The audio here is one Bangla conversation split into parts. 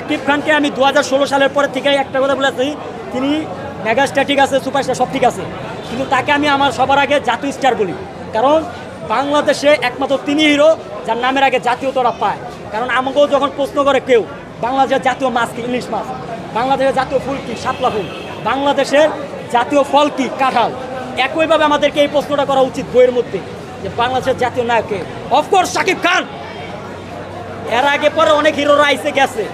শাকিব খানকে আমি দু হাজার ষোলো সালের পরে থেকে একটা কথা বলেছি, তিনি মেগাস্টার ঠিক আছে, সুপারস্টার সব ঠিক আছে, কিন্তু তাকে আমি আমার সবার আগে জাতীয় স্টার বলি। কারণ বাংলাদেশে একমাত্র তিনি হিরো যার নামের আগে জাতীয়তারা পায়। কারণ আমাকেও যখন প্রশ্ন করে কেউ বাংলাদেশের জাতীয় মাছ কি ইলিশ মাছ বাংলাদেশের জাতীয় ফুল কি, শাপলা ফুল? বাংলাদেশের জাতীয় ফল কি, কাঁঠাল? একইভাবে আমাদেরকে এই প্রশ্নটা করা উচিত বইয়ের মধ্যে, যে বাংলাদেশের জাতীয় নায়ককে অফকোর্স শাকিব খান! এর আগে পরে অনেক হিরোরা আইসে গেছে।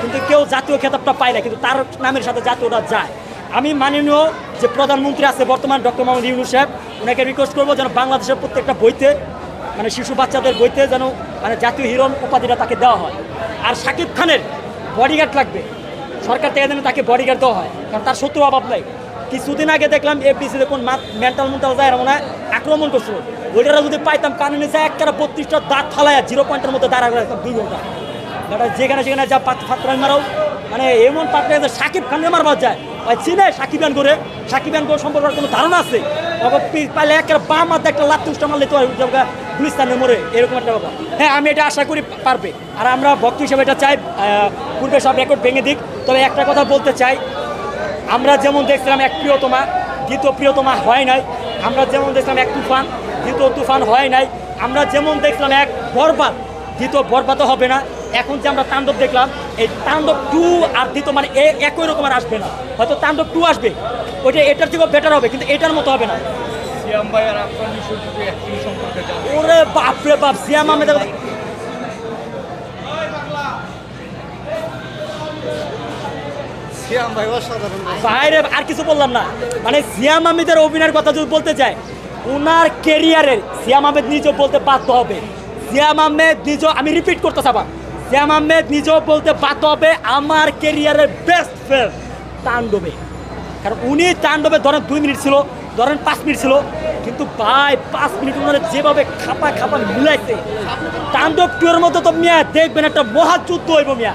কিন্তু কেউ জাতীয় খেতাবটা পায় না, কিন্তু তার নামের সাথে জাতীয়টা যায়। আমি মাননীয় যে প্রধানমন্ত্রী আছে, বর্তমান ডক্টর মোহাম্মদ ইউনুস সাহেব, ওনাকে রিকোয়েস্ট করব যেন বাংলাদেশের প্রত্যেকটা বইতে মানে শিশু বাচ্চাদের বইতে যেন মানে জাতীয় হিরো উপাধিটা তাকে দেওয়া হয়। আর শাকিব খানের বডিগার্ড লাগবে। সরকার থেকে যেন তাকে বডিগার্ড দেওয়া হয়, কারণ তার শত্রু অভাব নাই। কিছুদিন আগে দেখলাম এফডিসিতে কোন মেন্টাল মেন্টাল যায় মনে আক্রমণ করছিল। ওইটারা যদি পাইতাম, কানে নিচে একটা বত্রিশটা দাঁত ফালায় জিরো পয়েন্টের মধ্যে দাঁড়া করে দুই ঘণ্টা। এটা যেখানে সেখানে যা ফাতরাই মারাও। মানে এমন পাত্রে সাকিব খানকে মারবার যায়। ভাই, চিনে সাকিবান করে? সাকিবান করে সম্পর্কে কোনো ধারণা আছে? পাইলে একটা বাম হাতে একটা লাত্তি উষ্টা মারলে তো গুলিস্তানে মরে, এরকম একটা ব্যাপার। হ্যাঁ আমি এটা আশা করি পারবে। আর আমরা ভক্ত হিসেবে এটা চাই পূর্বে সব রেকর্ড ভেঙে দিক। তবে একটা কথা বলতে চাই, আমরা যেমন দেখছিলাম এক প্রিয়তমা, দ্বিতীয় প্রিয়তমা হয় নাই। আমরা যেমন দেখলাম এক তুফান, দ্বিতীয় তুফান হয় নাই। আমরা যেমন দেখলাম এক বরবাদ, দ্বিতীয় বরবাদও হবে না। এখন যে আমরা তাণ্ডব দেখলাম এই তাণ্ডব টু আর দ্বিতীয় মানে একই রকম আর আসবে না। হয়তো তাণ্ডব টু আসবে ওইটা এটার থেকেও বেটার হবে কিন্তু এটার মতো হবে না। ওরে বাপরে বাপ সিয়াম অসাধারণ। বাইরে আর কিছু বললাম না। মানে সিয়াম আহমেদের অভিনয়ের কথা যদি বলতে চাই ওনার কেরিয়ারের সিয়াম আহমেদ নিজেও বলতে বাধ্য হবে। সিয়াম আহমেদ নিজেও আমি রিপিট করতে চাপাম সিয়াম আহমেদ নিজেও বলতে বাধ্য হবে, আমার কেরিয়ারের বেস্ট ফ্রেন্ড তাণ্ডবে। কারণ উনি তাণ্ডবে ধরেন দুই মিনিট ছিল, ধরেন পাঁচ মিনিট ছিল, কিন্তু ভাই, পাঁচ মিনিট ওনারা যেভাবে খাপা খাপা মিলাইছে, তাণ্ডব টুয়ের মতো তো মিয়া দেখবেন একটা মহাযুদ্ধ হইব মিয়া।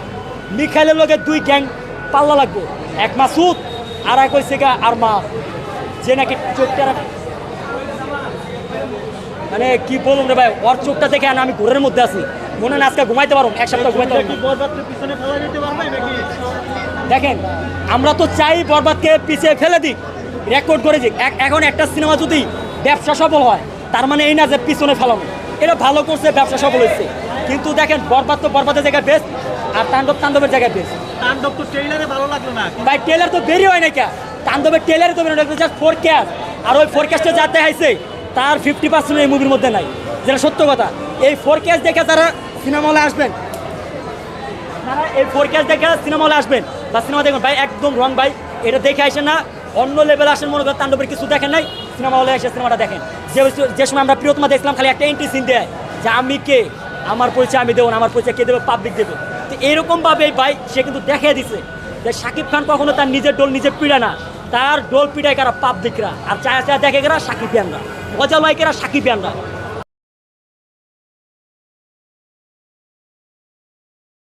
মিখাইলের লগে দুই গ্যাং পাল্লা লাগবো, এক মাসুদ, আর এক হয়েছে গা আর মা যে নাকি চোখটা মানে কি বলুন রে ভাই, ওর চোখটা দেখে আমি ঘোরের মধ্যে আছি। মনে হয় আজকে ঘুমাইতে পারব এক সপ্তাহ ঘুমাইতে দেখেন আমরা তো চাই বরবাদকে পিছিয়ে ফেলে দিক রেকর্ড করে দিক। এখন একটা সিনেমা যদি ব্যবসা সফল হয় তার মানে এই না যে পিছনে ফেলানো এটা ভালো করছে ব্যবসা সফল হয়েছে। কিন্তু দেখেন বরবাদ তো বরবাদের জায়গায় বেস্ট আর তাণ্ডব তাণ্ডবের জায়গায় বেস্ট তাণ্ডব তো ট্রেইলারে ভালো লাগল না। ভাই টেলার তো বেরিয়ে হয় না কে? তাণ্ডবের টেলারে তো বেরোয় জাস্ট ফোরকাস্ট আর ওই ফোরকাস্টে যা দেখাইছে তার ফিফটি পার্সেন্ট এই মুভির মধ্যে নাই। যেটা সত্য কথা এই ফোরকাস্ট দেখে তারা সিনেমা হলে আসবেন। তারা এই ফোরকাস্ট দেখে সিনেমা হলে আসবেন। বা সিনেমা দেখবেন। ভাই, একদম রং ভাই। এটা দেখে আসেন না, অন্য লেভেল আসেন, মনে করেন তাণ্ডবের কিছু দেখেন নাই সিনেমা হলে এসে সিনেমাটা দেখেন। যে যে সময় আমরা প্রিয়তমা দেখলাম খালি একটা এন্ট্রি সিন দেয়, যে আমি কে? আমার পরিচয় আমি দেবো না, আমার পরিচয় কে দেবে? পাবলিক দেবে। তো এরকমভাবে এই ভাই, সে কিন্তু দেখিয়ে দিছে যে শাকিব খান কখনো তার নিজের ডোল নিজে পিড়ে না। তার ডোল পিড়ায় কারা? পাবলিকরা আর চায়া চায়া দেখে গেরা সাকিবিয়ানরা মজা লাইকেরা সাকিবিয়ানরা